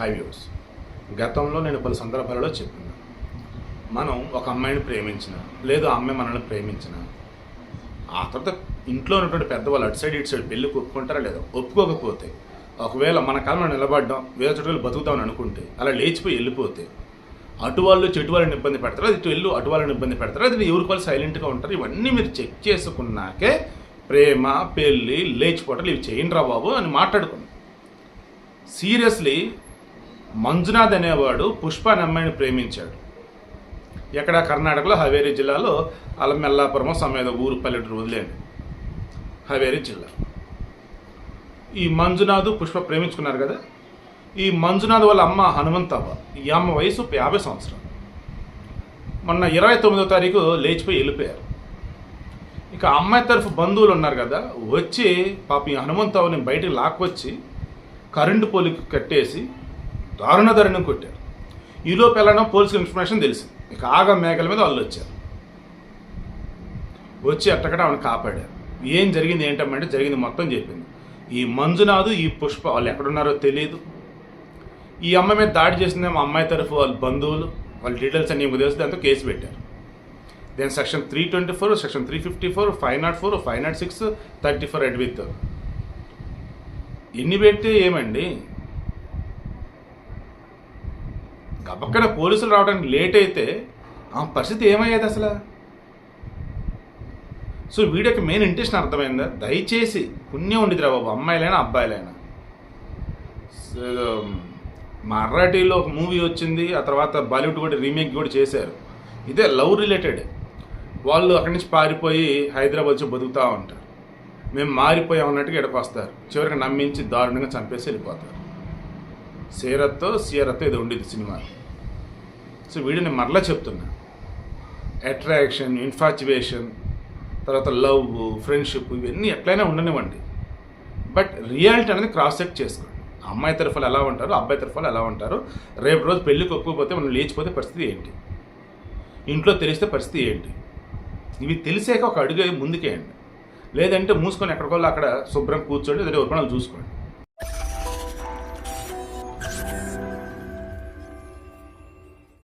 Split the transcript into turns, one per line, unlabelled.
High views గతంలో నేను పలు సందర్భాలలో చెప్పాను. మనం ఒక అమ్మాయిని ప్రేమించిన లేదు అమ్మాయి మనల్ని ప్రేమించిన ఆ తర్వాత ఇంట్లో ఉన్నటువంటి పెద్దవాళ్ళు అటు సైడ్ ఇటు సైడ్ పెళ్ళికి ఒప్పుకుంటారా లేదా? ఒప్పుకోకపోతే ఒకవేళ మన కాలంలో నిలబడడం వేరే చోటులు బతుకుతామని అనుకుంటే అలా లేచిపోయి వెళ్ళిపోతే అటు వాళ్ళు చెటు వాళ్ళని ఇబ్బంది పెడతారు? అది ఇటు వెళ్ళు అటు వాళ్ళని ఇబ్బంది పెడతారు? అది ఎవరికి వాళ్ళు సైలెంట్గా ఉంటారు? ఇవన్నీ మీరు చెక్ చేసుకున్నాకే ప్రేమ పెళ్ళి లేచిపోవటం ఇవి చేయండి రా బాబు అని మాట్లాడుకున్నాం. సీరియస్లీ మంజునాథ్ అనేవాడు పుష్ప అమ్మాయిని ప్రేమించాడు. ఎక్కడ కర్ణాటకలో హవేరి జిల్లాలో అలమెల్లాపురమో సమేత ఊరు పల్లెటూరు వదిలేండి హవేరి జిల్లా. ఈ మంజునాథ్ పుష్ప ప్రేమించుకున్నారు కదా? ఈ మంజునాథ్ వాళ్ళ అమ్మ హనుమంతవ్వ. ఈ అమ్మ వయసు యాభై సంవత్సరాలు. మొన్న ఇరవై తొమ్మిదో తారీఖు లేచిపోయి వెళ్ళిపోయారు. ఇక అమ్మాయి తరఫు బంధువులు ఉన్నారు కదా వచ్చి పాప ఈ హనుమంతవ్వని బయటికి లాక్కొచ్చి కరెంటు పోలికి కట్టేసి దారుణ దారుణం కొట్టారు. ఈలోపు వెళ్ళడం పోలీసులకు ఇన్ఫర్మేషన్ తెలిసింది. ఇక ఆగం మేకల మీద వాళ్ళు వచ్చారు వచ్చి అట్టకట ఆమెను కాపాడారు. ఏం జరిగింది ఏంటమ్మంటే జరిగింది మొత్తం చెప్పింది. ఈ మంజునాథు ఈ పుష్ప వాళ్ళు ఎక్కడున్నారో తెలియదు ఈ అమ్మాయి మీద దాడి చేసిందేమో అమ్మాయి తరఫు వాళ్ళ బంధువులు. వాళ్ళ డీటెయిల్స్ అన్ని తెలిసి దాంతో కేసు పెట్టారు. Then section three twenty four section three fifty four five nought four five nought six thirty four read with ఎన్ని పెడితే ఏమండి? గబక్కన పోలీసులు రావడానికి లేట్ అయితే ఆ పరిస్థితి ఏమయ్యేది అసలు? సో వీడియోకి మెయిన్ ఇంటెన్షన్ అర్థమైందా? దయచేసి పుణ్యం ఉండిద్దిరా బాబు అమ్మాయిలైనా అబ్బాయిలైనా. మరాఠీలో ఒక మూవీ వచ్చింది ఆ తర్వాత బాలీవుడ్ కూడా రీమేక్ కూడా చేశారు. ఇదే లవ్ రిలేటెడ్ వాళ్ళు అక్కడి నుంచి పారిపోయి హైదరాబాద్ వచ్చి బతుకుతూ ఉంటారు. మేము మారిపోయాం అన్నట్టుగా ఇక్కడికి వస్తారు. చివరికి నమ్మించి దారుణంగా చంపేసి వెళ్ళిపోతారు. సీరత్తో సీరత్తో ఇది ఉండేది సినిమా. సో వీడిని మరలా చెప్తున్నా. అట్రాక్షన్ ఇన్ఫాచ్యువేషన్ తర్వాత లవ్ ఫ్రెండ్షిప్ ఇవన్నీ ఎట్లయినా ఉండనివ్వండి. బట్ రియాలిటీ అనేది క్రాస్ చెక్ చేసుకోండి. అమ్మాయి తరఫులు ఎలా ఉంటారు అబ్బాయి తరఫులు ఎలా ఉంటారు రేపు రోజు పెళ్ళికి ఒప్పుకోకపోతే మనం లేచిపోతే పరిస్థితి ఏంటి? ఇంట్లో తెలిస్తే పరిస్థితి ఏంటి? ఇవి తెలిసాక ఒక అడుగు ముందుకేయండి. లేదంటే మూసుకొని ఎక్కడికోళ్ళు అక్కడ శుభ్రం కూర్చోండి లేదా ఎవరి చూసుకోండి.